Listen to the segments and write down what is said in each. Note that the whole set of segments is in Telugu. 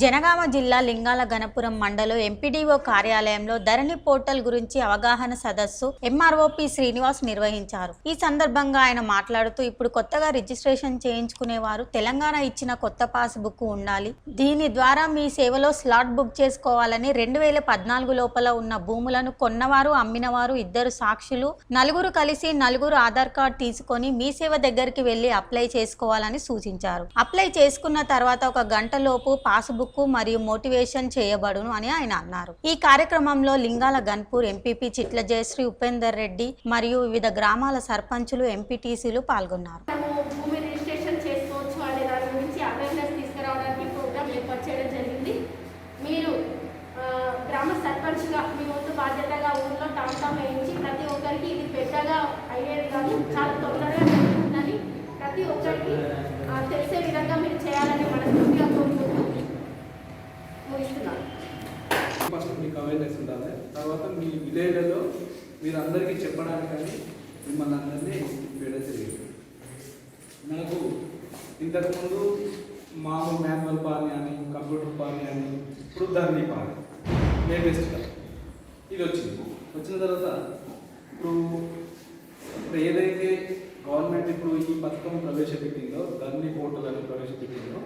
జనగామ జిల్లా లింగాల గణపురం మండలం ఎంపీడీఓ కార్యాలయంలో ధరణి పోర్టల్ గురించి అవగాహన సదస్సు ఎంఆర్ఓపి శ్రీనివాస్ నిర్వహించారు. ఈ సందర్భంగా ఆయన మాట్లాడుతూ ఇప్పుడు కొత్తగా రిజిస్ట్రేషన్ చేయించుకునేవారు తెలంగాణ ఇచ్చిన కొత్త పాస్ బుక్ ఉండాలి. దీని ద్వారా మీ సేవలో స్లాట్ బుక్ చేసుకోవాలని రెండు వేల పద్నాలుగు లోపల ఉన్న భూములను కొన్నవారు అమ్మినవారు ఇద్దరు సాక్షులు నలుగురు కలిసి నలుగురు ఆధార్ కార్డు తీసుకొని మీ సేవ దగ్గరికి వెళ్ళి అప్లై చేసుకోవాలని సూచించారు. అప్లై చేసుకున్న తర్వాత ఒక గంట లోపు పాస్ మరియు మోటివేషన్ చేయబడును అని ఆయన అన్నారు. ఈ కార్యక్రమంలో లింగాల గన్పూర్ ఎంపీపీ చిట్ల జయశ్రీ ఉపేందర్ రెడ్డి మరియు వివిధ గ్రామాల సర్పంచులు ఎంపీటీసీలు పాల్గొన్నారు. గ్రామ సర్పంచ్గా మీ వంతు బాధ్యతగా ఊళ్ళో టామ్ టామ్ వేయించి ప్రతి ఒక్కరికి ఇది పెద్దగా అయ్యేది కానీ చాలా తొందరగా మీకు అవేర్నెస్ ఉండాలి. తర్వాత మీ విలేజ్లలో మీరు అందరికీ చెప్పడానికని మిమ్మల్ని అందరినీ వేయడం జరిగింది మనకు ఇంతకుముందు మామూలు మాన్యువల్ పాని అని కంప్యూటర్ పాని అని ఇప్పుడు ధర్నీ పాని లేటెస్ట్గా ఇది వచ్చింది. వచ్చిన తర్వాత ఇప్పుడు ఇప్పుడు ఏదైతే గవర్నమెంట్ ఇప్పుడు ఈ పథకం ప్రవేశపెట్టిందో ధర్నీ పోర్టల్ అని ప్రవేశపెట్టిందో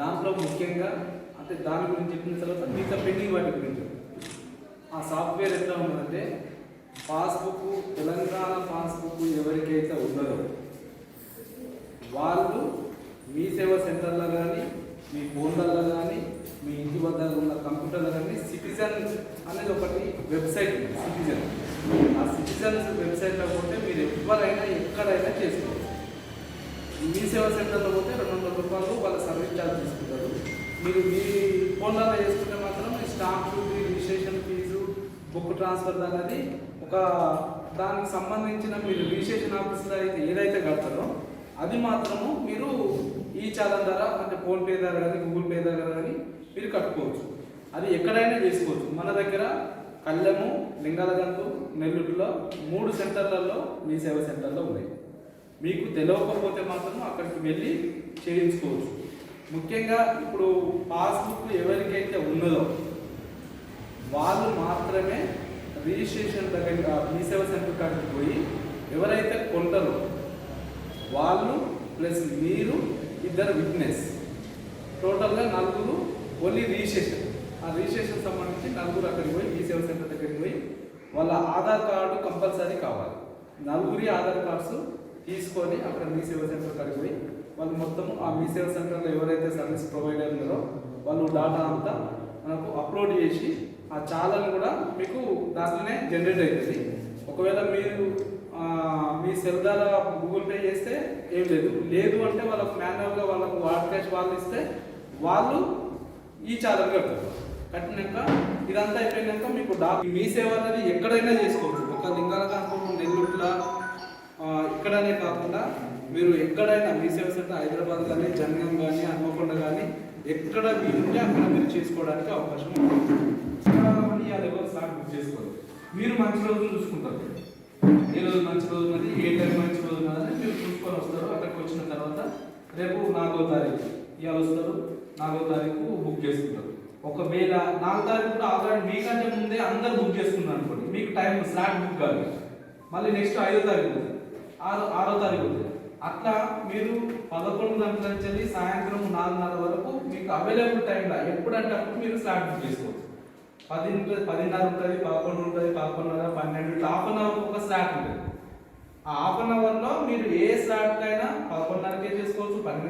దాంట్లో ముఖ్యంగా అంటే దాని గురించి చెప్పిన తర్వాత మిగతా పెండింగ్ వాటి గురించి. ఆ సాఫ్ట్వేర్ ఎట్లా ఉన్నదంటే పాస్బుక్ తెలంగాణ పాస్బుక్ ఎవరికైతే ఉన్నదో వాళ్ళు మీ సేవ సెంటర్లో కానీ మీ ఫోన్లలో కానీ మీ ఇంటి వద్ద ఉన్న కంప్యూటర్లో కానీ సిటిజన్ అనేది ఒకటి వెబ్సైట్ ఉంది సిటిజన్. ఆ సిటిజన్స్ వెబ్సైట్లో పోతే మీరు ఎవరైనా ఎక్కడైనా చేసుకోవచ్చు. మీ సేవా సెంటర్లో పోతే రెండు వందల రూపాయలు వాళ్ళ సర్వీస్ ఛార్జ్ తీసుకుంటారు. మీరు మీ ఫోన్లలో చేసుకుంటే మాత్రం staff stamp registration fee book transfer అనేది ఒక దానికి సంబంధించిన మీరు రిజిస్ట్రేషన్ ఆఫీస్లో అయితే ఏదైతే కడతారో అది మాత్రము మీరు ఈ చాలన్ ద్వారా అంటే ఫోన్పే ద్వారా కానీ గూగుల్ పే ద్వారా కానీ మీరు కట్టుకోవచ్చు. అది ఎక్కడైనా చేసుకోవచ్చు. మన దగ్గర కళ్ళెము లింగాలగంతు నెల్లూరులో మూడు సెంటర్లలో మీ సేవ సెంటర్లో ఉన్నాయి. మీకు తెలియకపోతే మాత్రం అక్కడికి వెళ్ళి చేయించుకోవచ్చు. ముఖ్యంగా ఇప్పుడు పాస్బుక్ ఎవరికైతే ఉన్నదో వాళ్ళు మాత్రమే రిజిస్ట్రేషన్ దగ్గర మీ సేవ సెంటర్ కాడికి పోయి ఎవరైతే కొంటారో వాళ్ళు ప్లస్ మీరు ఇద్దరు విట్నెస్. టోటల్గా నలుగురు ఓన్లీ రిజిస్ట్రేషన్. ఆ రిజిస్ట్రేషన్ సంబంధించి నలుగురు అక్కడికి పోయి మీ సేవ సెంటర్ దగ్గరికి పోయి వాళ్ళ ఆధార్ కార్డు కంపల్సరీ కావాలి. నలుగురి ఆధార్ కార్డ్స్ తీసుకొని అక్కడ మీ సేవ సెంటర్ కాడికి పోయి వాళ్ళు మొత్తం ఆ మీ సేవ సెంటర్లో ఎవరైతే సర్వీస్ ప్రొవైడర్ ఉన్నారో వాళ్ళు డాటా అంతా మనకు అప్లోడ్ చేసి ఆ ఛానల్ కూడా మీకు దాంట్లోనే జనరేట్ అవుతుంది. ఒకవేళ మీరు మీ సెల్ ద్వారా గూగుల్ పే చేస్తే ఏం లేదు. లేదు అంటే వాళ్ళకు మాన్యువల్గా వాళ్ళకు వాడ్ క్యాష్ వాళ్ళు ఇస్తే వాళ్ళు ఈ ఛానల్ కడతారు. కట్టినాక ఇదంతా అయిపోయినాక మీకు డా మీ సేవ అనేది ఎక్కడైనా చేసుకోవచ్చు. ఒక లింగాల కాకుండా నెల్లూరులో ఇక్కడనే కాకుండా మీరు ఎక్కడైనా మీ సేవ సెంటర్ హైదరాబాద్ కానీ జనగం కానీ హన్మకొండ కానీ ఎక్కడ మీరు ఉంటే అక్కడ మీరు చేసుకోవడానికి అవకాశం ఉంటుంది ఇక్కడ లెవెల్ స్టార్ట్ బుక్ చేసుకోవాలి మీరు మంచి రోజులు చూసుకుంటారు. ఏ రోజు మంచి రోజు ఉన్నది ఏ టైం మంచి రోజు ఉన్నదని మీరు చూసుకొని వస్తారు. అక్కడికి వచ్చిన తర్వాత రేపు నాలుగో తారీఖు ఇవాళ వస్తారు. నాలుగో తారీఖు బుక్ చేసుకుంటారు. ఒకవేళ నాలుగో తారీఖు కూడా ఆల్రెడీ మీకంటే ముందే అందరు బుక్ చేసుకున్నారు అనుకోండి మీకు టైం స్లాట్ బుక్ కాదు. మళ్ళీ నెక్స్ట్ ఐదో తారీఖు ఉంది. ఆరో ఆరో తారీఖు ఉంది. అట్లా మీరు పదకొండు గంటల నుంచి వెళ్ళి సాయంత్రం నాలుగున్నర వరకు మీకు అవైలబుల్ టైంలో ఎప్పుడంటే అప్పుడు మీరు స్లాట్ బుక్ చేసుకోవచ్చు. పది పదిన్నర ఉంటుంది పదకొండు ఉంటుంది పదకొండున్నర పన్నెండు ఇట్లా హాఫ్ అన్ అవర్ ఒక స్లాట్ ఉంటుంది. ఆ హాఫ్ అన్ అవర్లో మీరు ఏ స్లాట్కైనా అయినా పదకొండున్నరకే చేసుకోవచ్చు పన్నెండు